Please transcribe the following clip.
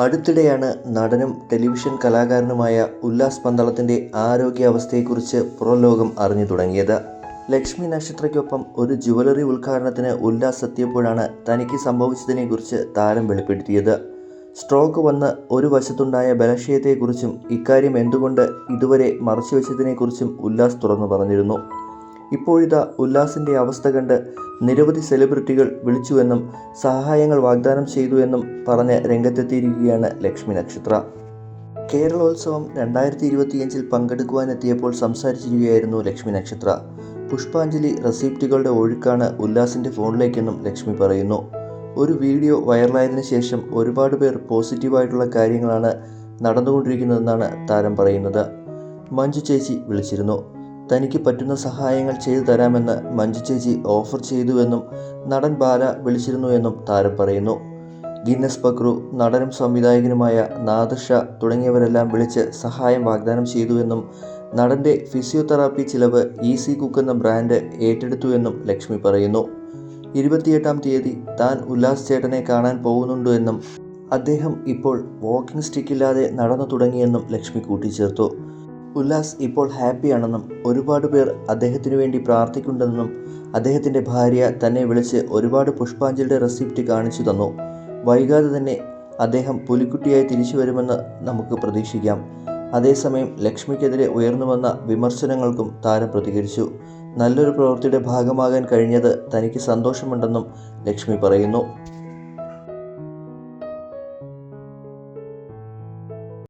അടുത്തിടെയാണ് നടനും ടെലിവിഷൻ കലാകാരനുമായ ഉല്ലാസ് പന്തളത്തിന്റെ ആരോഗ്യാവസ്ഥയെക്കുറിച്ച് പുറംലോകം അറിഞ്ഞു തുടങ്ങിയത്. ലക്ഷ്മി നക്ഷത്രയ്ക്കൊപ്പം ഒരു ജുവലറി ഉദ്ഘാടനത്തിന് ഉല്ലാസ് എത്തിയപ്പോഴാണ് തനിക്ക് സംഭവിച്ചതിനെക്കുറിച്ച് താരം വെളിപ്പെടുത്തിയത്. സ്ട്രോക്ക് വന്ന് ഒരു വശത്തുണ്ടായ ബലക്ഷയത്തെക്കുറിച്ചും ഇക്കാര്യം എന്തുകൊണ്ട് ഇതുവരെ മറച്ചുവെച്ചതിനെക്കുറിച്ചും ഉല്ലാസ് തുറന്നു പറഞ്ഞിരുന്നു. ഇപ്പോഴിതാ ഉല്ലാസിന്റെ അവസ്ഥ കണ്ട് നിരവധി സെലിബ്രിറ്റികൾ വിളിച്ചുവെന്നും സഹായങ്ങൾ വാഗ്ദാനം ചെയ്തു എന്നും പറഞ്ഞ് രംഗത്തെത്തിയിരിക്കുകയാണ് ലക്ഷ്മി നക്ഷത്ര. കേരളോത്സവം രണ്ടായിരത്തി ഇരുപത്തിയഞ്ചിൽ പങ്കെടുക്കുവാനെത്തിയപ്പോൾ സംസാരിച്ചിരിക്കുകയായിരുന്നു ലക്ഷ്മി നക്ഷത്ര. പുഷ്പാഞ്ജലി റെസിപ്റ്റുകളുടെ ഒഴുക്കാണ് ഉല്ലാസിന്റെ ഫോണിലേക്കെന്നും ലക്ഷ്മി പറയുന്നു. ഒരു വീഡിയോ വൈറലായതിനു ശേഷം ഒരുപാട് പേർ പോസിറ്റീവായിട്ടുള്ള കാര്യങ്ങളാണ് നടന്നുകൊണ്ടിരിക്കുന്നതെന്നാണ് താരം പറയുന്നത്. മഞ്ജു ചേച്ചി വിളിച്ചിരുന്നു. തനിക്ക് പറ്റുന്ന സഹായങ്ങൾ ചെയ്തു തരാമെന്ന് മഞ്ജു ചേച്ചി ഓഫർ ചെയ്തുവെന്നും നടൻ ബാല വിളിച്ചിരുന്നുവെന്നും താരം പറയുന്നു. ഗിന്നസ് ബക്രു നടനും സംവിധായകനുമായ നാദർഷ തുടങ്ങിയവരെല്ലാം വിളിച്ച് സഹായം വാഗ്ദാനം ചെയ്തുവെന്നും നടന്റെ ഫിസിയോതെറാപ്പി ചിലവ് ഈസി കുക്ക് എന്ന ബ്രാൻഡ് ഏറ്റെടുത്തുവെന്നും ലക്ഷ്മി പറയുന്നു. ഇരുപത്തിയെട്ടാം തീയതി താൻ ഉല്ലാസ് ചേട്ടനെ കാണാൻ പോകുന്നുണ്ടെന്നും അദ്ദേഹം ഇപ്പോൾ വാക്കിംഗ് സ്റ്റിക്കില്ലാതെ നടന്നു തുടങ്ങിയെന്നും ലക്ഷ്മി കൂട്ടിച്ചേർത്തു. ഉല്ലാസ് ഇപ്പോൾ ഹാപ്പിയാണെന്നും ഒരുപാട് പേർ അദ്ദേഹത്തിനു വേണ്ടി പ്രാർത്ഥിക്കുന്നുണ്ടെന്നും അദ്ദേഹത്തിന്റെ ഭാര്യ തന്നെ വിളിച്ച് ഒരുപാട് പുഷ്പാഞ്ജലിയുടെ റെസിപ്റ്റ് കാണിച്ചു തന്നു. വൈകാതെ തന്നെ അദ്ദേഹം പുലിക്കുട്ടിയായി തിരിച്ചു വരുമെന്ന് നമുക്ക് പ്രതീക്ഷിക്കാം. അതേസമയം ലക്ഷ്മിക്കെതിരെ ഉയർന്നു വന്ന വിമർശനങ്ങൾക്കും താരം പ്രതികരിച്ചു. നല്ലൊരു പ്രവൃത്തിയുടെ ഭാഗമാകാൻ കഴിഞ്ഞത് തനിക്ക് സന്തോഷമുണ്ടെന്നും ലക്ഷ്മി പറയുന്നു.